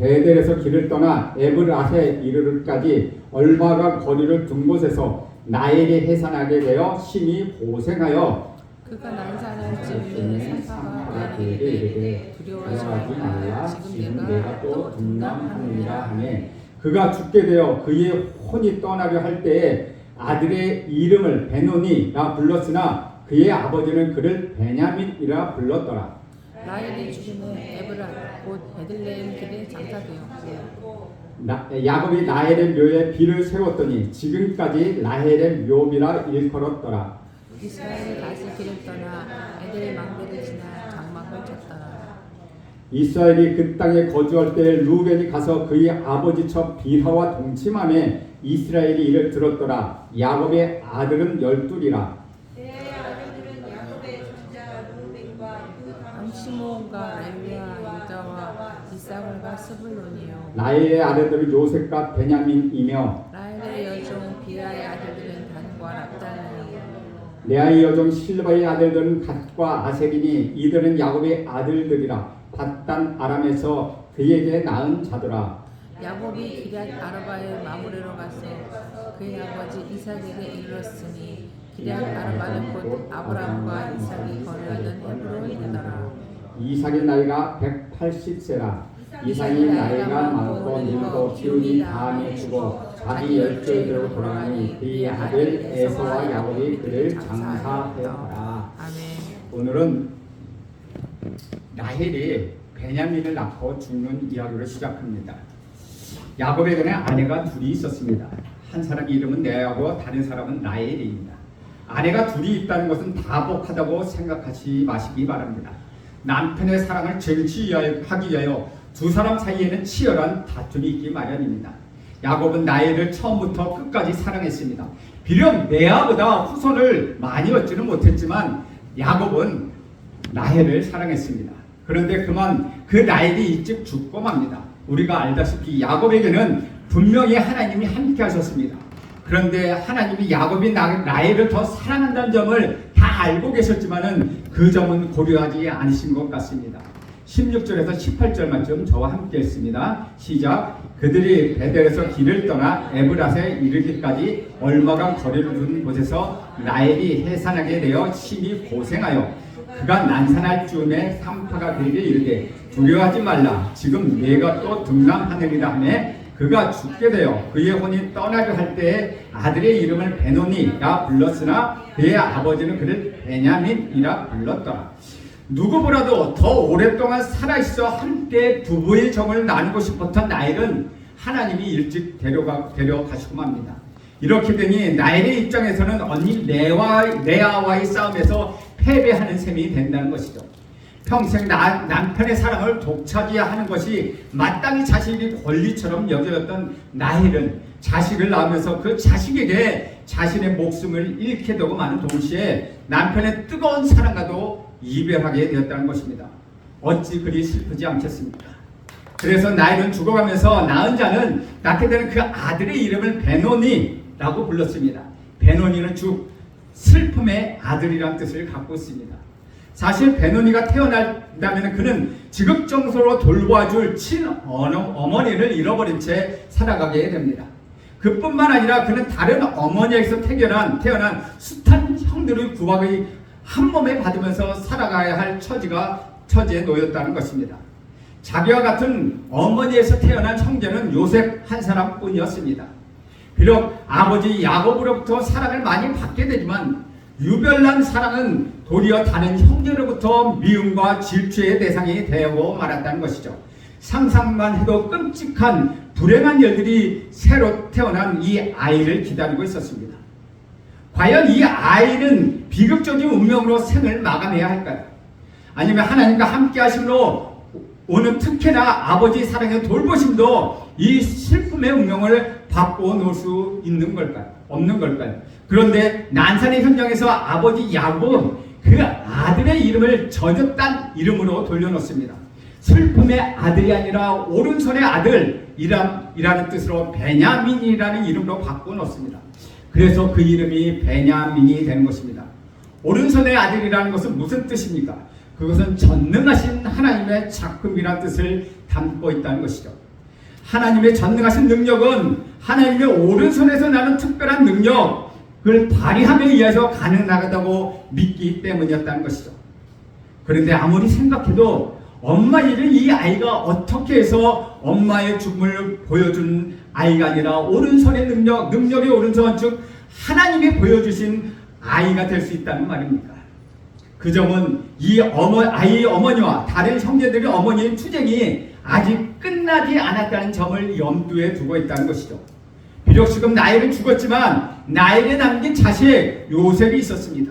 베델에서 길을 떠나 에브라에 이르르까지 얼마가 거리를 둔 곳에서 나엘이 해산하게 되어 심히 고생하여 그가 난산할 즈음에 사사가 그에게 이르되 두려워하지 말라 지금 내가 또 등남하느니라 하네. 그가 죽게 되어 그의 혼이 떠나려 할 때에 아들의 이름을 베노니라 불렀으나 그의 아버지는 그를 베냐민이라 불렀더라 라헬이 죽은 후 에브라 곧 베들레헴 길에 장사되었고 나, 야곱이 라헬의 묘에 비를 세웠더니 지금까지 라헬의 묘비라 일컬었더라. 이스라엘이 다시 길을 떠나 에델의 망대를 지나 장막을 쳤더라. 이스라엘이 그 땅에 거주할 때 루벤이 가서 그의 아버지 첩 비하와 동침함에 이스라엘이 이를 들었더라. 야곱의 아들은 열둘이라 내 아들들은 야곱의 손자 루벤과 그 암 시몬과 레위와 유다와 이사갈과 스불론이요. 나의 아들들은 요셉과 베냐민이며 라헬의 여종 비아의 아들들은 단과 랍달리요 레아의 여종 실바의 아들들은 갓과 아셀이니 이들은 야곱의 아들들이라. 바단 아람에서 그에게 낳은 자더라 야곱이 기럇 아르바의 마무리로 가서 그의 아버지 이삭에게 이르렀으니 기럇 아르바는 곧 아브라함과 이삭이 거류하는 헤브론이더라 이삭의 나이가 180세라 이삭이 나이가 많고 늙고 기운이 다함에 죽어 자기 열조에대로 돌아가니 그의 아들 에서와 야곱이 그를 장사하였더라 오늘은 라헬이 베냐민을 낳고 죽는 이야기로 시작합니다. 야곱에게는 아내가 둘이 있었습니다. 한 사람의 이름은 레아고 다른 사람은 라헬입니다. 아내가 둘이 있다는 것은 다복하다고 생각하지 마시기 바랍니다. 남편의 사랑을 쟁취하기 위하여 두 사람 사이에는 치열한 다툼이 있기 마련입니다. 야곱은 나엘을 처음부터 끝까지 사랑했습니다. 비록 레아보다 후손을 많이 얻지는 못했지만 야곱은 라헬을 사랑했습니다. 그런데 그만 그 라헬이 일찍 죽고 맙니다. 우리가 알다시피 야곱에게는 분명히 하나님이 함께 하셨습니다. 그런데 하나님이 야곱이 나- 라헬을 더 사랑한다는 점을 다 알고 계셨지만은 그 점은 고려하지 않으신 것 같습니다. 16절에서 18절만 좀 저와 함께 했습니다. 시작. 그들이 베델에서 길을 떠나 에브라스에 이르기까지 얼마간 거리를 둔 곳에서 라헬이 해산하게 되어 심히 고생하여 그가 난산할 즈음에 삼파가 그에게 이르되 두려워하지 말라 지금 내가 또 등남하느니라 하매 그가 죽게 되어 그의 혼이 떠나려 할 때에 아들의 이름을 베노니라 불렀으나 그의 아버지는 그를 베냐민이라 불렀더라 누구보다도 더 오랫동안 살아있어 함께 부부의 정을 나누고 싶었던 나일은 하나님이 일찍 데려가, 데려가시고 맙니다. 이렇게 되니 나일의 입장에서는 언니 레와, 레아와의 싸움에서 패배하는 셈이 된다는 것이죠. 평생 나, 남편의 사랑을 독차지해야 하는 것이 마땅히 자신의 권리처럼 여겨졌던 나일은 자식을 낳으면서 그 자식에게 자신의 목숨을 잃게 되고 마는 동시에 남편의 뜨거운 사랑과도 이별하게 되었다는 것입니다. 어찌 그리 슬프지 않겠습니까? 그래서 나일은 죽어가면서 낳은 자는 낳게 되는 그 아들의 이름을 베노니라고 불렀습니다. 베노니는 즉 슬픔의 아들이란 뜻을 갖고 있습니다. 사실 베노니가 태어난다면 그는 지극정서로 돌봐줄 친어머니를 잃어버린 채 살아가게 됩니다. 그뿐만 아니라 그는 다른 어머니에서 태어난, 태어난 숱한 형들의 구박의 한 몸에 받으면서 살아가야 할 처지가 처지에 놓였다는 것입니다. 자기와 같은 어머니에서 태어난 형제는 요셉 한 사람뿐이었습니다. 비록 아버지 야곱으로부터 사랑을 많이 받게 되지만 유별난 사랑은 도리어 다른 형제로부터 미움과 질투의 대상이 되고 말았다는 것이죠. 상상만 해도 끔찍한 불행한 일들이 새로 태어난 이 아이를 기다리고 있었습니다. 과연 이 아이는 비극적인 운명으로 생을 마감해야 할까요? 아니면 하나님과 함께 하심으로 오는 특혜나 아버지 사랑의 돌보심도 이 슬픔의 운명을 바꿔 놓을 수 있는 걸까요? 없는 걸까요? 그런데 난산의 현장에서 아버지 야곱은 그 아들의 이름을 젖었단 이름으로 돌려놓습니다. 슬픔의 아들이 아니라 오른손의 아들이라는 뜻으로 베냐민이라는 이름으로 바꿔놓습니다. 그래서 그 이름이 베냐민이 된 것입니다. 오른손의 아들이라는 것은 무슨 뜻입니까? 그것은 전능하신 하나님의 작품이란 뜻을 담고 있다는 것이죠. 하나님의 전능하신 능력은 하나님의 오른손에서 나는 특별한 능력을 발휘함에 의해서 가능하다고 믿기 때문이었다는 것이죠. 그런데 아무리 생각해도 엄마 일은 이 아이가 어떻게 해서 엄마의 죽음을 보여준 아이가 아니라 오른손의 능력, 능력의 오른손 즉 하나님이 보여주신 아이가 될 수 있다는 말입니까? 그 점은 이 어머, 아이의 어머니와 다른 형제들의 어머니의 투쟁이 아직 끝나지 않았다는 점을 염두에 두고 있다는 것이죠. 비록 지금 나일은 죽었지만 나일에 남긴 자식 요셉이 있었습니다.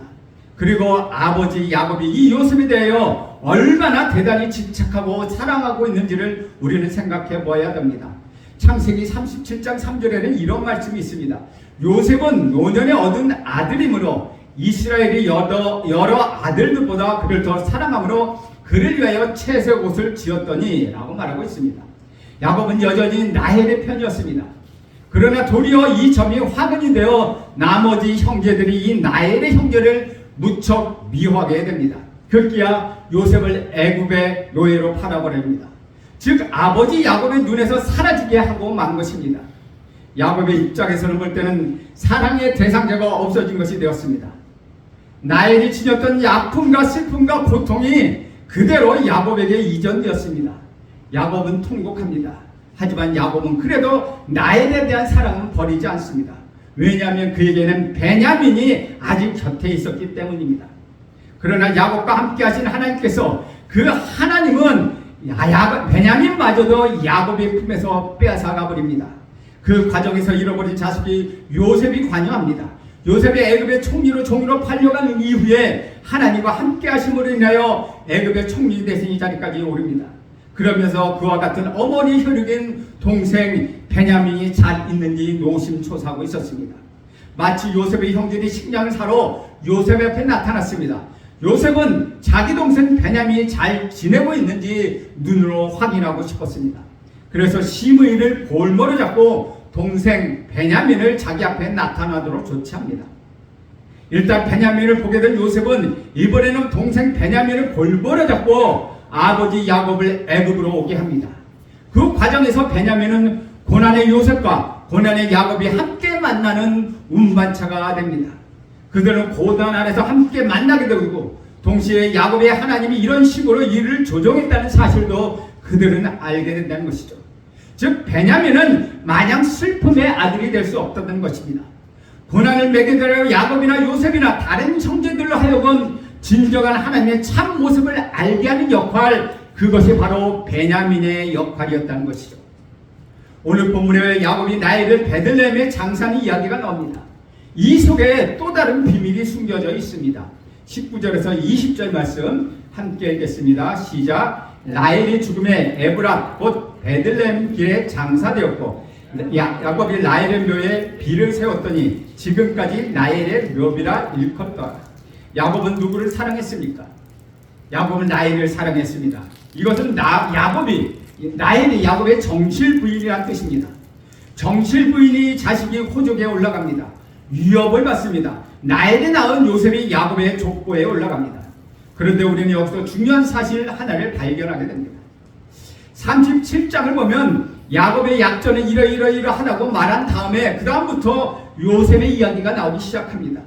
그리고 아버지 야곱이 이 요셉에 대하여 얼마나 대단히 집착하고 사랑하고 있는지를 우리는 생각해 보아야 됩니다. 창세기 37장 3절에는 이런 말씀이 있습니다. 요셉은 노년에 얻은 아들이므로 이스라엘이 여러, 여러 아들들보다 그를 더 사랑함으로 그를 위하여 채색 옷을 지었더니 라고 말하고 있습니다. 야곱은 여전히 나헬의 편이었습니다. 그러나 도리어 이 점이 화근이 되어 나머지 형제들이 이 나엘의 형제를 무척 미워하게 됩니다. 급기야 요셉을 애굽의 노예로 팔아버립니다. 즉 아버지 야곱의 눈에서 사라지게 하고 만 것입니다. 야곱의 입장에서는 볼 때는 사랑의 대상자가 없어진 것이 되었습니다. 나엘이 지녔던 아픔과 슬픔과 고통이 그대로 야곱에게 이전되었습니다. 야곱은 통곡합니다. 하지만 야곱은 그래도 나엘에 대한 사랑은 버리지 않습니다. 왜냐하면 그에게는 베냐민이 아직 곁에 있었기 때문입니다. 그러나 야곱과 함께 하신 하나님께서 그 하나님은 야, 베냐민마저도 야곱의 품에서 빼앗아가 버립니다. 그 과정에서 잃어버린 자식이 요셉이 관여합니다. 요셉이 애굽의 총리로 종으로 팔려가는 이후에 하나님과 함께 하심으로 인하여 애굽의 총리 대신 이 자리까지 오릅니다. 그러면서 그와 같은 어머니 혈육인 동생 베냐민이 잘 있는지 노심초사하고 있었습니다. 마치 요셉의 형제들이 식량을 사러 요셉 앞에 나타났습니다. 요셉은 자기 동생 베냐민이 잘 지내고 있는지 눈으로 확인하고 싶었습니다. 그래서 시므이를 볼모로 잡고 동생 베냐민을 자기 앞에 나타나도록 조치합니다. 일단 베냐민을 보게 된 요셉은 이번에는 동생 베냐민을 볼모로 잡고 아버지 야곱을 애굽으로 오게 합니다. 그 과정에서 베냐민은 고난의 요셉과 고난의 야곱이 함께 만나는 운반차가 됩니다. 그들은 고난 안에서 함께 만나게 되고 동시에 야곱의 하나님이 이런 식으로 일을 조정했다는 사실도 그들은 알게 된다는 것이죠. 즉 베냐민은 마냥 슬픔의 아들이 될 수 없다는 것입니다. 고난을 매게 되려 야곱이나 요셉이나 다른 형제들로 하여금 진정한 하나님의 참 모습을 알게 하는 역할 그것이 바로 베냐민의 역할이었다는 것이죠. 오늘 본문에 야곱이 나이를 베들레헴의 장사하는 이야기가 나옵니다. 이 속에 또 다른 비밀이 숨겨져 있습니다. 19절에서 20절 말씀 함께 읽겠습니다. 시작. 라헬의 죽음에 에브라 곧 베들레헴 길에 장사되었고 야, 야곱이 라헬의 묘에 비를 세웠더니 지금까지 라헬의 묘비라 일컫더라. 야곱은 누구를 사랑했습니까? 야곱은 라헬을 사랑했습니다. 이것은 나, 야곱이 라헬이 야곱의 정실 부인이라는 뜻입니다. 정실 부인이 자식이 호족에 올라갑니다. 위협을 받습니다. 나엘이 낳은 요셉이 야곱의 족보에 올라갑니다. 그런데 우리는 여기서 중요한 사실 하나를 발견하게 됩니다. 37장을 보면 야곱의 약전은 이러이러이러하다고 말한 다음에 그 다음부터 요셉의 이야기가 나오기 시작합니다.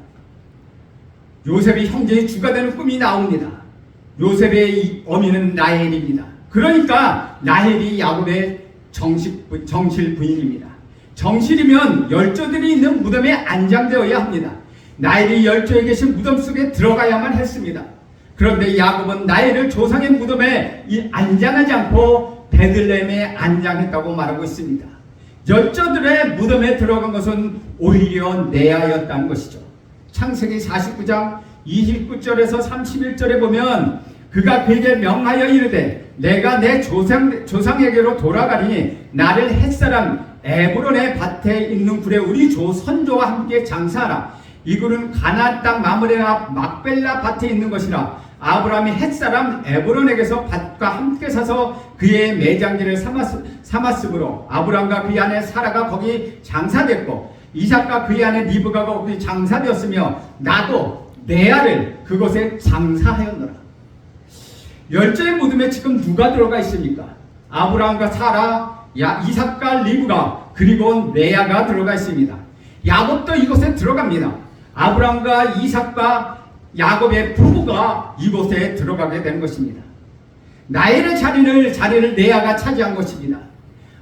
요셉이 형제의 주가 되는 꿈이 나옵니다. 요셉의 어미는 라헬입니다. 그러니까 라헬이 야곱의 정식, 정실 부인입니다. 정실이면 열조들이 있는 무덤에 안장되어야 합니다. 나엘이 열조에 계신 무덤 속에 들어가야만 했습니다. 그런데 야곱은 나엘을 조상의 무덤에 안장하지 않고 베들레헴에 안장했다고 말하고 있습니다. 열조들의 무덤에 들어간 것은 오히려 내아였다는 것이죠. 창세기 49장 29절에서 31절에 보면 그가 그에게 명하여 이르되 내가 내 조상, 조상에게로 돌아가니 나를 햇사람 에브론의 밭에 있는 굴에 우리 조 선조와 함께 장사하라. 이 굴은 가나안 땅 마므레나 막벨라 밭에 있는 것이라. 아브라함이 햇사람 에브론에게서 밭과 함께 사서 그의 매장지를 삼았, 삼았으므로 아브라함과 그의 아내 사라가 거기 장사됐고 이삭과 그의 아내 리브가 거기 장사되었으며 나도 내 아를 그곳에 장사하였노라. 열조의 무덤에 지금 누가 들어가 있습니까? 아브라함과 사라, 야, 이삭과 리브가 그리고 레아가 들어가 있습니다. 야곱도 이곳에 들어갑니다. 아브라함과 이삭과 야곱의 부부가 이곳에 들어가게 된 것입니다. 나엘의 자리를 자리를 레아가 차지한 것입니다.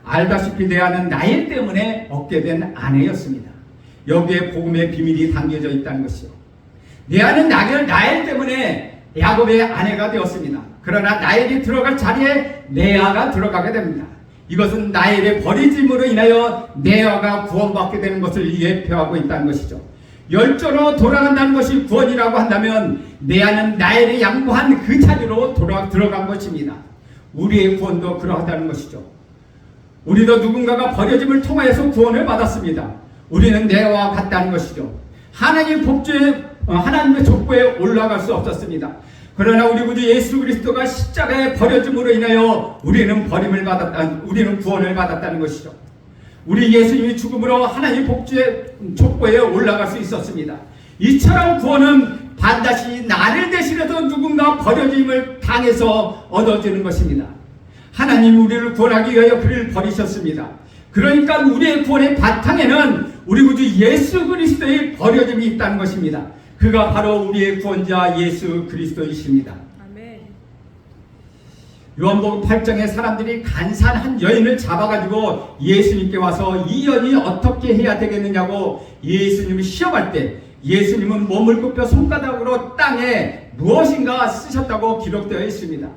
알다시피 레아는 나엘 때문에 얻게 된 아내였습니다. 여기에 복음의 비밀이 담겨져 있다는 것이요. 레아는 나엘, 나엘 때문에 야곱의 아내가 되었습니다. 그러나 나엘이 들어갈 자리에 레아가 들어가게 됩니다. 이것은 나엘의 버리짐으로 인하여 레아가 구원받게 되는 것을 예표하고 있다는 것이죠. 열조로 돌아간다는 것이 구원이라고 한다면 레아는 나엘이 양보한 그 자리로 돌아 들어간 것입니다. 우리의 구원도 그러하다는 것이죠. 우리도 누군가가 버려짐을 통하여서 구원을 받았습니다. 우리는 내와 같다는 것이죠. 하나님 복주에 어, 하나님의 족보에 올라갈 수 없었습니다. 그러나 우리 구주 예수 그리스도가 십자가에 버려짐으로 인하여 우리는 버림을 받았다, 우리는 구원을 받았다는 것이죠. 우리 예수님이 죽음으로 하나님 복주의 족보에 올라갈 수 있었습니다. 이처럼 구원은 반드시 나를 대신해서 누군가 버려짐을 당해서 얻어지는 것입니다. 하나님 우리를 구원하기 위하여 그를 버리셨습니다. 그러니까 우리의 구원의 바탕에는 우리 구주 예수 그리스도의 버려짐이 있다는 것입니다. 그가 바로 우리의 구원자 예수 그리스도이십니다. 아멘. 요한복음 8장에 사람들이 간산한 여인을 잡아가지고 예수님께 와서 이 여인이 어떻게 해야 되겠느냐고 예수님을 시험할 때 예수님은 몸을 굽혀 손바닥으로 땅에 무엇인가 쓰셨다고 기록되어 있습니다.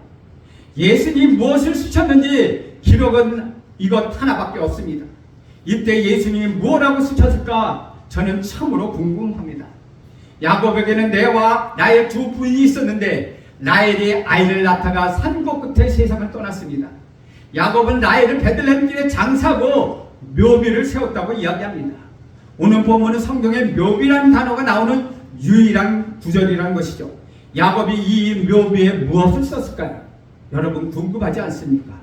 예수님 무엇을 쓰셨는지 기록은 이것 하나밖에 없습니다. 이때 예수님이 무엇하고 쓰셨을까 저는 참으로 궁금합니다. 야곱에게는 내와 나의 두 부인이 있었는데 라헬이 아이를 낳다가 산고 끝에 세상을 떠났습니다. 야곱은 라헬을 베들레헴 길에 장사하고 묘비를 세웠다고 이야기합니다. 오늘 본문은 성경에 묘비라는 단어가 나오는 유일한 구절이라는 것이죠. 야곱이 이 묘비에 무엇을 썼을까요? 여러분 궁금하지 않습니까?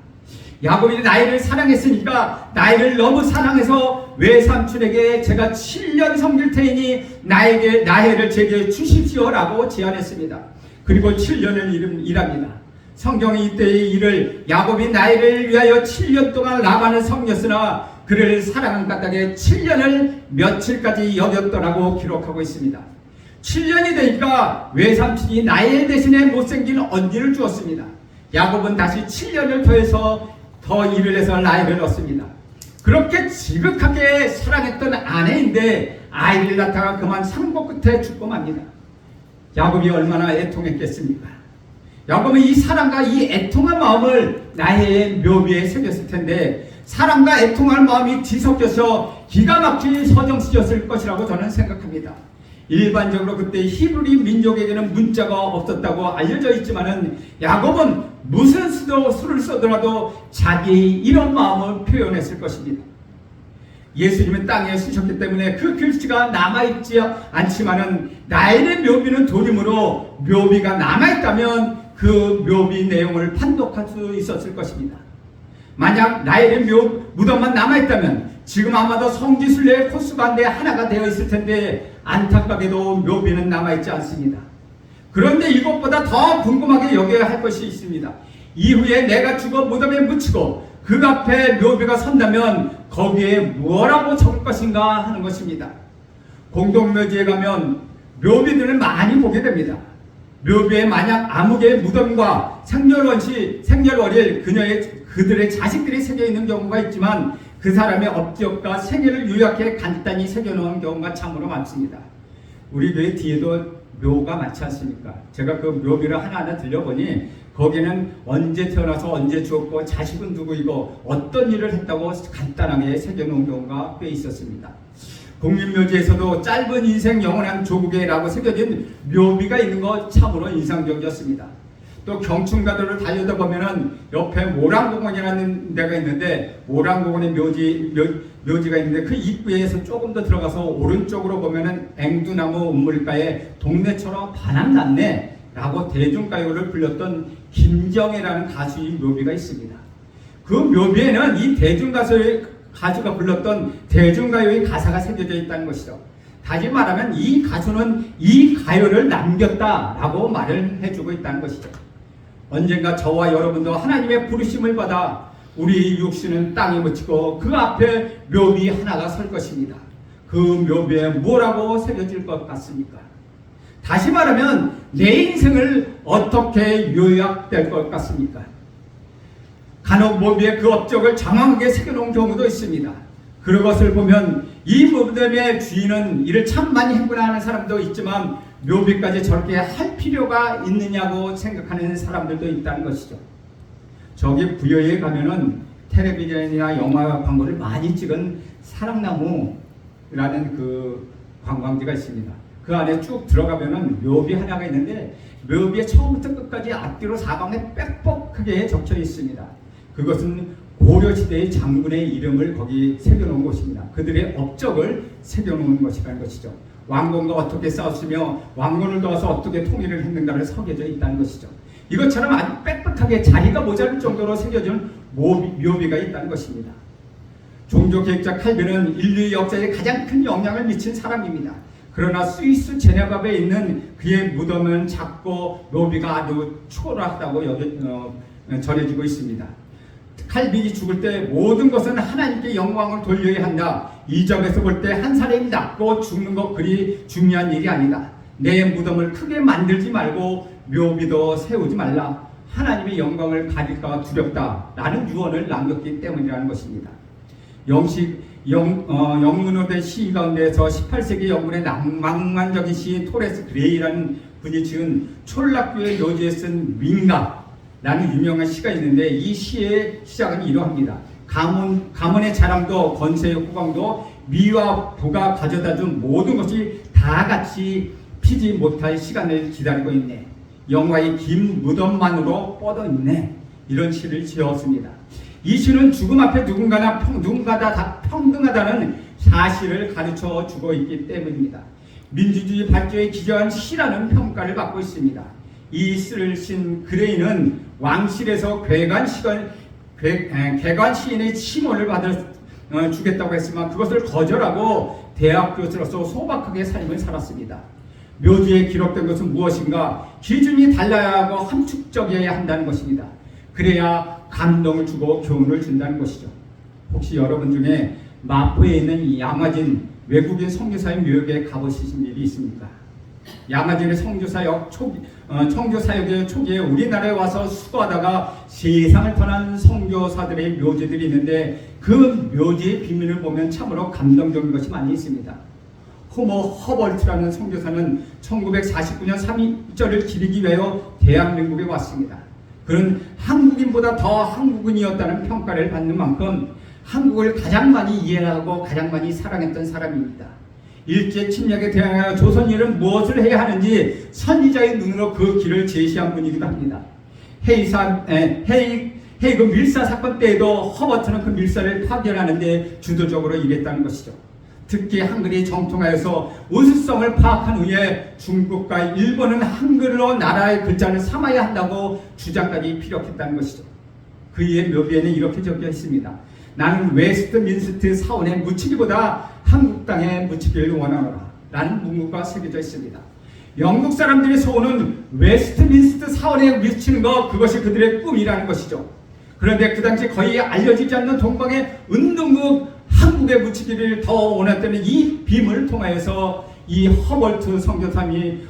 야곱이 나이를 사랑했으니까 나이를 너무 사랑해서 외삼촌에게 제가 7년 섬길 테니 나에게 나해를 제게 주십시오라고 제안했습니다. 그리고 7년을 일합니다. 성경이 이때의 일을 야곱이 나이를 위하여 7년 동안 라반을 섬겼으나 그를 사랑한 까닭에 7년을 며칠까지 여겼더라고 기록하고 있습니다. 7년이 되니까 외삼촌이 나의 대신에 못생긴 언니를 주었습니다. 야곱은 다시 7년을 더해서 더 일을 해서 나이를 얻습니다. 그렇게 지극하게 사랑했던 아내인데 아이를 낳다가 그만 상고 끝에 죽고 맙니다. 야곱이 얼마나 애통했겠습니까? 야곱은 이 사랑과 이 애통한 마음을 나의 묘비에 새겼을 텐데 사랑과 애통할 마음이 뒤섞여서 기가 막힌 서정 쓰였을 것이라고 저는 생각합니다. 일반적으로 그때 히브리 민족에게는 문자가 없었다고 알려져 있지만은 야곱은 무슨 수도 수를 써더라도 자기 이런 마음을 표현했을 것입니다. 예수님은 땅에 쓰셨기 때문에 그 글씨가 남아있지 않지만은 나의 묘비는 도림으로 묘비가 남아있다면 그 묘비 내용을 판독할 수 있었을 것입니다. 만약 나의 묘 무덤만 남아있다면 지금 아마도 성지순례의 코스가 한데 하나가 되어 있을 텐데 안타깝게도 묘비는 남아있지 않습니다. 그런데 이것보다 더 궁금하게 여겨야 할 것이 있습니다. 이후에 내가 죽어 무덤에 묻히고 그 앞에 묘비가 선다면 거기에 뭐라고 적을 것인가 하는 것입니다. 공동묘지에 가면 묘비들을 많이 보게 됩니다. 묘비에 만약 아무개의 무덤과 생렬원시 생렬월일 그녀의 그들의 자식들이 새겨 있는 경우가 있지만 그 사람의 업적과 생애를 요약해 간단히 새겨놓은 경우가 참으로 많습니다. 우리 교회 뒤에도 묘가 많지 않습니까? 제가 그 묘비를 하나하나 들려보니 거기는 언제 태어나서 언제 죽었고 자식은 누구이고 어떤 일을 했다고 간단하게 새겨놓은 경우가 꽤 있었습니다. 국립묘지에서도 짧은 인생 영원한 조국에라고 새겨진 묘비가 있는 것 참으로 인상적이었습니다. 또 경춘가도를 달려다 보면은 옆에 모란공원이라는 데가 있는데 모란공원의 묘지 묘, 묘지가 있는데 그 입구에서 조금 더 들어가서 오른쪽으로 보면은 앵두나무 우물가에 동네처럼 바람났네 라고 대중가요를 불렸던 김정혜라는 가수의 묘비가 있습니다. 그 묘비에는 이 대중가수의 가수가 불렀던 대중가요의 가사가 새겨져 있다는 것이죠. 다시 말하면 이 가수는 이 가요를 남겼다라고 말을 해주고 있다는 것이죠. 언젠가 저와 여러분도 하나님의 부르심을 받아 우리 육신은 땅에 묻히고 그 앞에 묘비 하나가 설 것입니다. 그 묘비에 뭐라고 새겨질 것 같습니까? 다시 말하면 내 인생을 어떻게 요약될 것 같습니까? 간혹 묘비에 그 업적을 정확하게 새겨놓은 경우도 있습니다. 그런 것을 보면 이 무덤의 주인은 이를 참 많이 했구나 하는 사람도 있지만 묘비까지 저렇게 할 필요가 있느냐고 생각하는 사람들도 있다는 것이죠. 저기 부여에 가면은 텔레비전이나 영화 광고를 많이 찍은 사랑나무라는 그 관광지가 있습니다. 그 안에 쭉 들어가면은 묘비 하나가 있는데 묘비의 처음부터 끝까지 앞뒤로 사방에 빽뻑하게 적혀 있습니다. 그것은 고려시대의 장군의 이름을 거기 새겨놓은 곳입니다. 그들의 업적을 새겨놓은 것이라는 것이죠. 왕건과 어떻게 싸웠으며 왕건을 도와서 어떻게 통일을 했는가를 새겨져 있다는 것이죠. 이것처럼 아주 빽빽하게 자리가 모자랄 정도로 묘비, 묘비가 있다는 것입니다. 종교개혁자 칼빈은 인류 역사에 가장 큰 영향을 미친 사람입니다. 그러나 스위스 제네바에 있는 그의 무덤은 작고 묘비가 아주 초라하다고 여겨, 어, 전해지고 있습니다. 칼빈이 죽을 때 모든 것은 하나님께 영광을 돌려야 한다. 이 점에서 볼 때 한 사람이 낫고 죽는 것 그리 중요한 일이 아니다. 내 무덤을 크게 만들지 말고 묘비도 세우지 말라. 하나님의 영광을 가질까 두렵다. 라는 유언을 남겼기 때문이라는 것입니다. 영식 영, 어, 영문어대 시인 가운데서 18세기 영문의 낭만적인 시인 토레스 그레이라는 분이 지은 촐락교의 묘지에 쓴 민가라는 유명한 시가 있는데 이 시의 시작은 이러합니다. 가문, 가문의 자랑도 건세의 호강도 미와 부가 가져다 준 모든 것이 다 같이 피지 못할 시간을 기다리고 있네. 영화의 긴 무덤만으로 뻗어 있네. 이런 시를 지었습니다. 이 시는 죽음 앞에 누군가나 평, 누군가다 다 평등하다는 사실을 가르쳐 주고 있기 때문입니다. 민주주의 발전에 기저한 시라는 평가를 받고 있습니다. 이 시를 쓴 그레이는 왕실에서 괴관 시간 개관 시인의 칭호를 받을 어, 주겠다고 했지만 그것을 거절하고 대학 교수로서 소박하게 삶을 살았습니다. 묘지에 기록된 것은 무엇인가? 기준이 달라야 하고 함축적이어야 한다는 것입니다. 그래야 감동을 주고 교훈을 준다는 것이죠. 혹시 여러분 중에 마포에 있는 양화진 외국인 선교사의 묘역에 가보신 일이 있습니까? 양화진의 성교사역 초기, 어, 청교 사역의 초기에 우리나라에 와서 수고하다가 세상을 떠난 선교사들의 묘지들이 있는데 그 묘지의 비밀을 보면 참으로 감동적인 것이 많이 있습니다. 호모 허벌트라는 선교사는 1949년 3.2절을 기리기 위하여 대한민국에 왔습니다. 그는 한국인보다 더 한국인이었다는 평가를 받는 만큼 한국을 가장 많이 이해하고 가장 많이 사랑했던 사람입니다. 일제 침략에 대항하여 조선인은 무엇을 해야 하는지 선지자의 눈으로 그 길을 제시한 분이기도 합니다. 헤이사, 에, 헤이, 헤이그 밀사 사건 때에도 허버트는 그 밀사를 파견하는데 주도적으로 일했다는 것이죠. 특히 한글이 정통하여서 우수성을 파악한 후에 중국과 일본은 한글로 나라의 글자를 삼아야 한다고 주장까지 피력했다는 것이죠. 그의 묘비에는 이렇게 적혀 있습니다. 나는 웨스트민스트 사원에 묻히기보다 한국 땅에 묻히기를 원하노라. 라는 문구가 새겨져 있습니다. 영국 사람들의 소원은 웨스트민스트 사원에 묻히는 것 그것이 그들의 꿈이라는 것이죠. 그런데 그 당시 거의 알려지지 않는 동방의 운동국 한국에 묻히기를 더 원했던 이 빔을 통하여서 이 허벌트 성교사이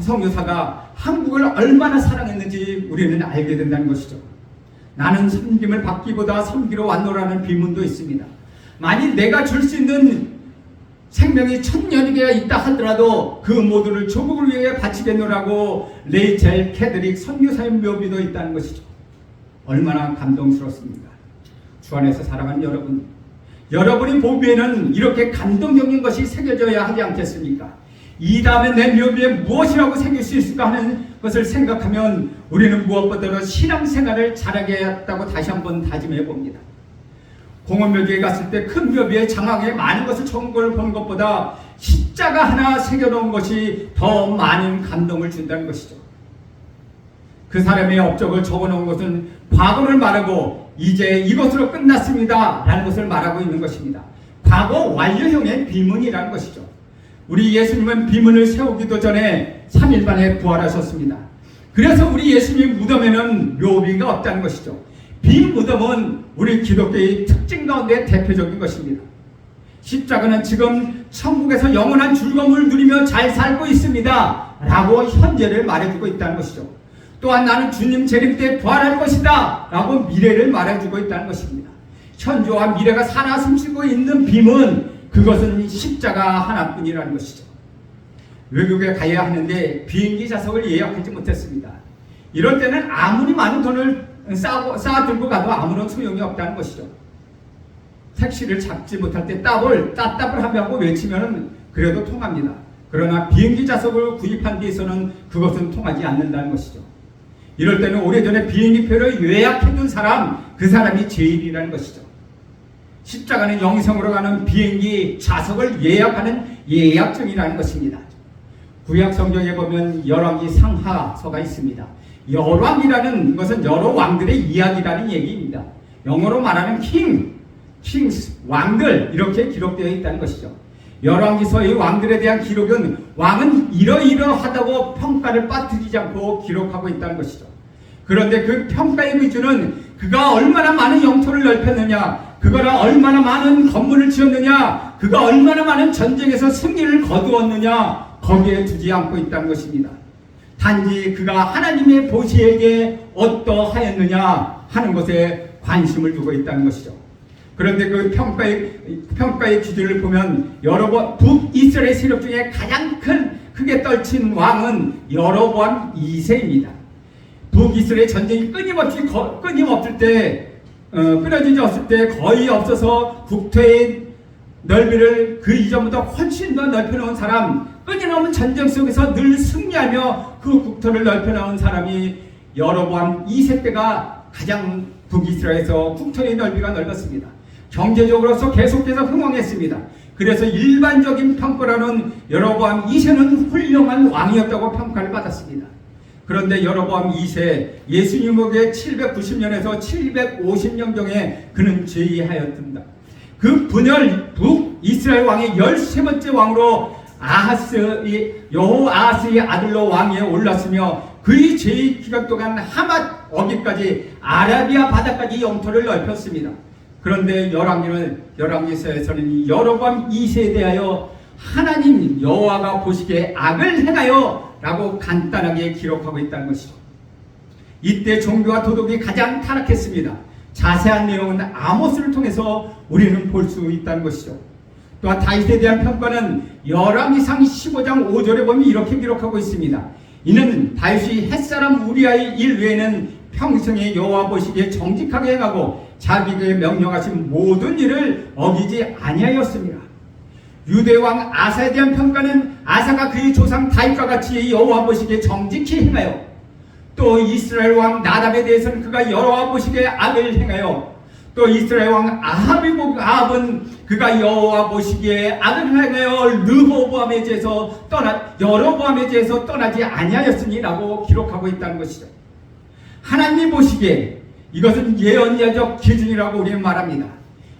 성교사가 한국을 얼마나 사랑했는지 우리는 알게 된다는 것이죠. 나는 섬김을 받기보다 섬기러 왔노라는 비문도 있습니다. 만일 내가 줄 수 있는 생명이 천년이 되어 있다 하더라도 그 모두를 조국을 위해 바치겠노라고 레이첼 캐드릭 선교사의 묘비도 있다는 것이죠. 얼마나 감동스럽습니까? 주 안에서 사랑하는 여러분, 여러분이 보기에는 이렇게 감동적인 것이 새겨져야 하지 않겠습니까? 이 다음에 내 묘비에 무엇이라고 새길 수 있을까 하는 것을 생각하면 우리는 무엇보다도 신앙생활을 잘하게 했다고 다시 한번 다짐해 봅니다. 공원묘지에 갔을 때 큰 묘비에 장황에 많은 것을 청구를 것보다 십자가 하나 새겨놓은 것이 더 많은 감동을 준다는 것이죠. 그 사람의 업적을 적어놓은 것은 과거를 말하고 이제 이것으로 끝났습니다. 라는 것을 말하고 있는 것입니다. 과거 완료형의 비문이라는 것이죠. 우리 예수님은 비문을 세우기도 전에 3일 만에 부활하셨습니다. 그래서 우리 예수님 무덤에는 묘비가 없다는 것이죠. 빈 무덤은 우리 기독교의 특징 가운데 대표적인 것입니다. 십자가는 지금 천국에서 영원한 즐거움을 누리며 잘 살고 있습니다. 라고 현재를 말해주고 있다는 것이죠. 또한 나는 주님 재림 때 부활할 것이다. 라고 미래를 말해주고 있다는 것입니다. 현재와 미래가 살아 숨쉬고 있는 빔은 그것은 십자가 하나뿐이라는 것이죠. 외국에 가야 하는데 비행기 좌석을 예약하지 못했습니다. 이럴 때는 아무리 많은 돈을 쌓아, 쌓아 들고 가도 아무런 소용이 없다는 것이죠. 택시를 잡지 못할 때 따블, 따따블 하고 외치면 그래도 통합니다. 그러나 비행기 좌석을 구입한 뒤에서는 그것은 통하지 않는다는 것이죠. 이럴 때는 오래전에 비행기표를 예약해둔 사람, 그 사람이 제일이라는 것이죠. 십자가는 영성으로 가는 비행기 좌석을 예약하는 예약증이라는 것입니다. 구약 성경에 보면 열왕기 상하서가 있습니다. 열왕이라는 것은 여러 왕들의 이야기라는 얘기입니다. 영어로 말하는 king, kings, 왕들 이렇게 기록되어 있다는 것이죠. 열왕기서의 왕들에 대한 기록은 왕은 이러이러하다고 평가를 빠뜨리지 않고 기록하고 있다는 것이죠. 그런데 그 평가의 기준은 그가 얼마나 많은 영토를 넓혔느냐, 그가 얼마나 많은 건물을 지었느냐, 그가 얼마나 많은 전쟁에서 승리를 거두었느냐, 거기에 두지 않고 있다는 것입니다. 단지 그가 하나님의 보시에게 어떠하였느냐 하는 것에 관심을 두고 있다는 것이죠. 그런데 그 평가의 평가의 기준을 보면 여러 번 북이스라엘 세력 중에 가장 큰 크게 떨친 왕은 여로보암 2세입니다. 북이스라엘 전쟁이 끊임없이 거, 끊임없을 때 어, 끊어지지 없을 때 거의 없어서 국토의 넓이를 그 이전보다 훨씬 더 넓혀놓은 사람 끊임없는 전쟁 속에서 늘 승리하며 그 국토를 넓혀놓은 사람이 여로보암 2세 때가 가장 북이스라엘에서 국토의 넓이가 넓었습니다. 경제적으로서 계속해서 흥왕했습니다. 그래서 일반적인 평가로는 여로보암 2세는 훌륭한 왕이었다고 평가를 받았습니다. 그런데 여로보암 2세 예수님에게 790년에서 750년경에 그는 제의하였습니다. 그 분열 북 이스라엘 왕의 13번째 왕으로 아하스 여호 아하스의 아들로 왕위에 올랐으며 그의 제의 기간 동안 하맛 어기까지 아라비아 바다까지 영토를 넓혔습니다. 그런데 열왕기는 열왕기서에서는 여로밤 2세에 대하여 하나님 여호와가 보시기에 악을 행하여 라고 간단하게 기록하고 있다는 것이죠. 이때 종교와 도덕이 가장 타락했습니다. 자세한 내용은 아모스를 통해서 우리는 볼 수 있다는 것이죠. 또한 다윗에 대한 평가는 열왕기상 15장 5절에 보면 이렇게 기록하고 있습니다. 이는 다윗이 햇사람 우리아의 일 외에는 평생에 여호와 보시기에 정직하게 행하고 자기에게 명령하신 모든 일을 어기지 아니하였습니다. 유대 왕 아사에 대한 평가는 아사가 그의 조상 다윗과 같이 여호와 보시기에 정직히 행하여 또 이스라엘 왕 나답에 대해서는 그가 여호와 보시기에 악을 행하여 또 이스라엘 왕 아합이 보 아합은 그가 여호와 보시기에 악을 행하여 르호보암에 대해서 떠나 여로보암에 대해서 떠나지 아니하였으니라고 기록하고 있다는 것이죠. 하나님 보시기에 이것은 예언자적 기준이라고 우리는 말합니다.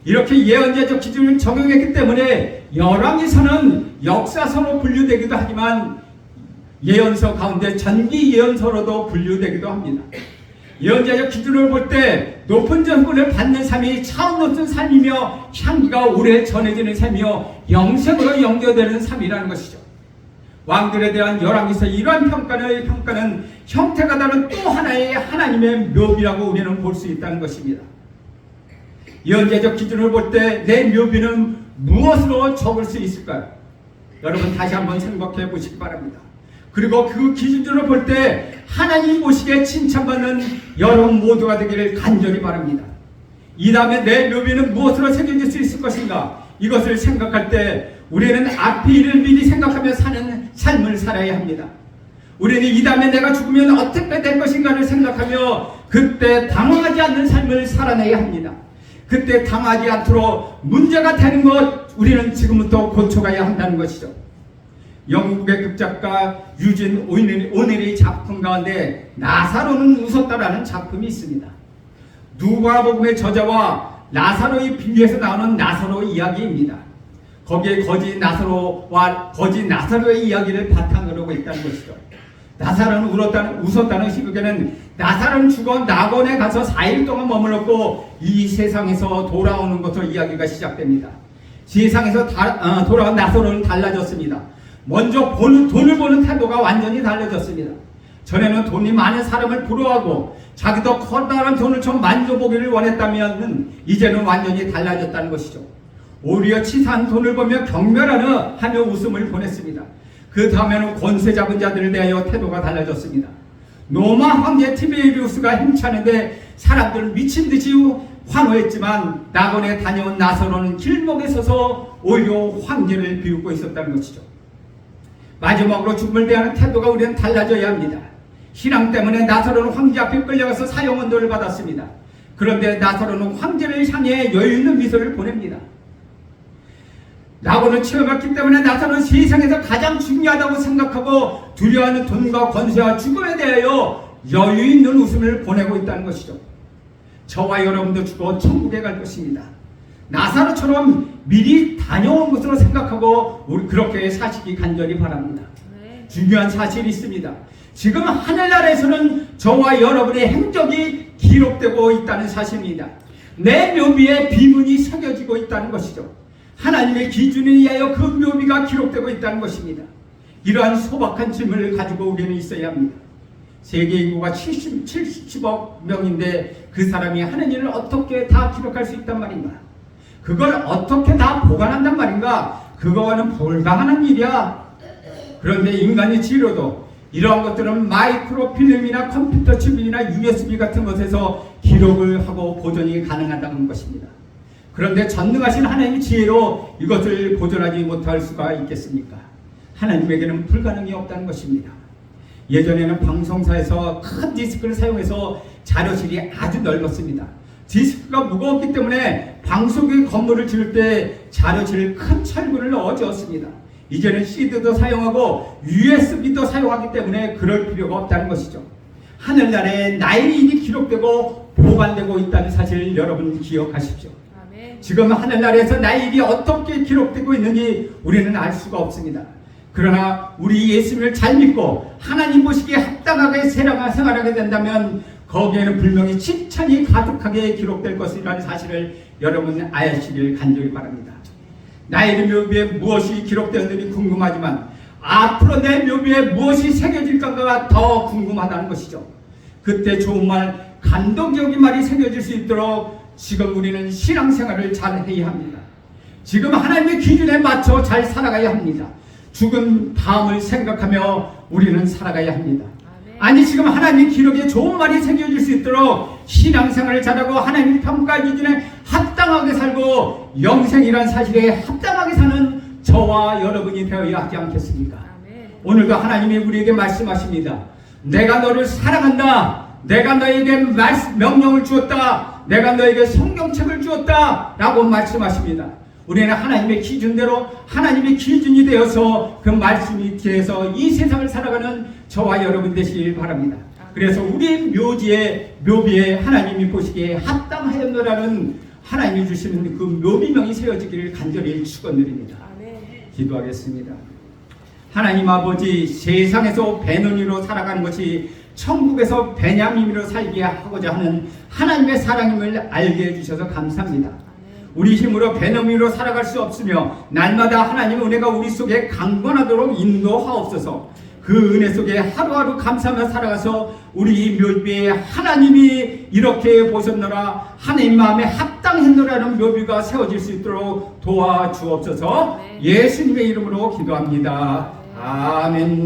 이렇게 예언자적 기준을 적용했기 때문에 열왕기서는 역사서로 분류되기도 하지만 예언서 가운데 전기 예언서로도 분류되기도 합니다. 예언자적 기준을 볼 때 높은 전분을 받는 삶이 차원 높은 삶이며 향기가 오래 전해지는 삶이며 영생으로 연결되는 삶이라는 것이죠. 왕들에 대한 열왕기서 이러한 평가는 평가는 형태가 다른 또 하나의 하나님의 묘비라고 우리는 볼 수 있다는 것입니다. 예언자적 기준을 볼 때 내 묘비는 무엇으로 적을 수 있을까요? 여러분 다시 한번 생각해 보시기 바랍니다. 그리고 그 기준으로 볼 때 하나님 보시기에 칭찬받는 여러분 모두가 되기를 간절히 바랍니다. 이 다음에 내 묘비는 무엇으로 새겨질 수 있을 것인가? 이것을 생각할 때 우리는 앞의 일을 미리 생각하며 사는 삶을 살아야 합니다. 우리는 이 다음에 내가 죽으면 어떻게 될 것인가를 생각하며 그때 당황하지 않는 삶을 살아내야 합니다. 그때 당하지 않도록 문제가 되는 것 우리는 지금부터 고쳐가야 한다는 것이죠. 영국의 극작가 유진 오넬의 작품 가운데 나사로는 웃었다라는 작품이 있습니다. 누가복음의 저자와 나사로의 비유에서 나오는 나사로 이야기입니다. 거기에 거짓 나사로와 거짓 나사로의 이야기를 바탕으로 하고 있다는 것이죠. 나사로는 울었다는, 웃었다는 시국에는 나사로는 죽어 낙원에 가서 4일 동안 머물렀고 이 세상에서 돌아오는 것으로 이야기가 시작됩니다. 세상에서 다- 어, 돌아온 나사로는 달라졌습니다. 먼저 본- 돈을 보는 태도가 완전히 달라졌습니다. 전에는 돈이 많은 사람을 부러워하고 자기도 커다란 돈을 좀 만져보기를 원했다면 이제는 완전히 달라졌다는 것이죠. 오히려 치사한 돈을 보며 경멸하는 하며 웃음을 보냈습니다. 그 다음에는 권세 잡은 자들에 대하여 태도가 달라졌습니다. 로마 황제 티베리우스가 행차하는데 사람들은 미친 듯이 환호했지만 낙원에 다녀온 나서로는 길목에 서서 오히려 황제를 비웃고 있었다는 것이죠. 마지막으로 죽음을 대하는 태도가 우리는 달라져야 합니다. 신앙 때문에 나사로는 황제 앞에 끌려가서 사형 언도를 받았습니다. 그런데 나사로는 황제를 향해 여유 있는 미소를 보냅니다. 라고는 체험했기 때문에 나사로는 세상에서 가장 중요하다고 생각하고 두려워하는 돈과 권세와 죽음에 대하여 여유 있는 웃음을 보내고 있다는 것이죠. 저와 여러분도 죽어 천국에 갈 것입니다. 나사로처럼 미리 다녀온 것으로 생각하고 우리 그렇게 사시기 간절히 바랍니다. 네. 중요한 사실이 있습니다. 지금 하늘나라에서는 저와 여러분의 행적이 기록되고 있다는 사실입니다. 내 묘비에 비문이 새겨지고 있다는 것이죠. 하나님의 기준에 의하여 그 묘비가 기록되고 있다는 것입니다. 이러한 소박한 질문을 가지고 우리는 있어야 합니다. 세계 인구가 70, 70억 명인데 그 사람이 하는 일을 어떻게 다 기록할 수 있단 말인가? 그걸 어떻게 다 보관한단 말인가? 그거는 불가능한 일이야. 그런데 인간의 지로도 이러한 것들은 마이크로필름이나 컴퓨터 칩이나 USB 같은 것에서 기록을 하고 보존이 가능하다는 것입니다. 그런데 전능하신 하나님의 지혜로 이것을 보존하지 못할 수가 있겠습니까? 하나님에게는 불가능이 없다는 것입니다. 예전에는 방송사에서 큰 디스크를 사용해서 자료실이 아주 넓었습니다. 디스크가 무거웠기 때문에 방송국 건물을 지을 때 자료실 큰 철구를 넣어 주었습니다. 이제는 CD도 사용하고 USB도 사용하기 때문에 그럴 필요가 없다는 것이죠. 하늘나라에 나의 일이 기록되고 보관되고 있다는 사실을 여러분 기억하십시오. 지금 하늘나라에서 나의 일이 어떻게 기록되고 있는지 우리는 알 수가 없습니다. 그러나 우리 예수님을 잘 믿고 하나님 보시기에 합당하게 세라가 생활하게 된다면 거기에는 분명히 칭찬이 가득하게 기록될 것이라는 사실을 여러분 아시길 간절히 바랍니다. 나의 묘비에 무엇이 기록되었는지 궁금하지만 앞으로 내 묘비에 무엇이 새겨질까가 더 궁금하다는 것이죠. 그때 좋은 말, 감동적인 말이 새겨질 수 있도록 지금 우리는 신앙생활을 잘 해야 합니다. 지금 하나님의 기준에 맞춰 잘 살아가야 합니다. 죽은 다음을 생각하며 우리는 살아가야 합니다. 아니 지금 하나님 기록에 좋은 말이 새겨질 수 있도록 신앙생활을 잘하고 하나님 평가 기준에 합당하게 살고 영생이란 사실에 합당하게 사는 저와 여러분이 되어야 하지 않겠습니까? 오늘도 하나님이 우리에게 말씀하십니다. 내가 너를 사랑한다. 내가 너에게 말씀, 명령을 주었다. 내가 너에게 성경책을 주었다. 라고 말씀하십니다. 우리는 하나님의 기준대로 하나님의 기준이 되어서 그 말씀이 뒤에서 이 세상을 살아가는 저와 여러분 되시길 바랍니다. 그래서 우리 묘지에 묘비에 하나님이 보시기에 합당하였노라는 하나님이 주시는 그 묘비명이 세워지기를 간절히 축원드립니다. 기도하겠습니다. 하나님 아버지 세상에서 배너니로 살아가는 것이 천국에서 베냐민으로 살게 하고자 하는 하나님의 사랑임을 알게 해주셔서 감사합니다. 우리 힘으로 베너미로 살아갈 수 없으며 날마다 하나님의 은혜가 우리 속에 강건하도록 인도하옵소서. 그 은혜 속에 하루하루 감사하며 살아가서 우리 묘비에 하나님이 이렇게 보셨노라 하나님 마음에 합당했노라는 묘비가 세워질 수 있도록 도와주옵소서. 네. 예수님의 이름으로 기도합니다. 아멘.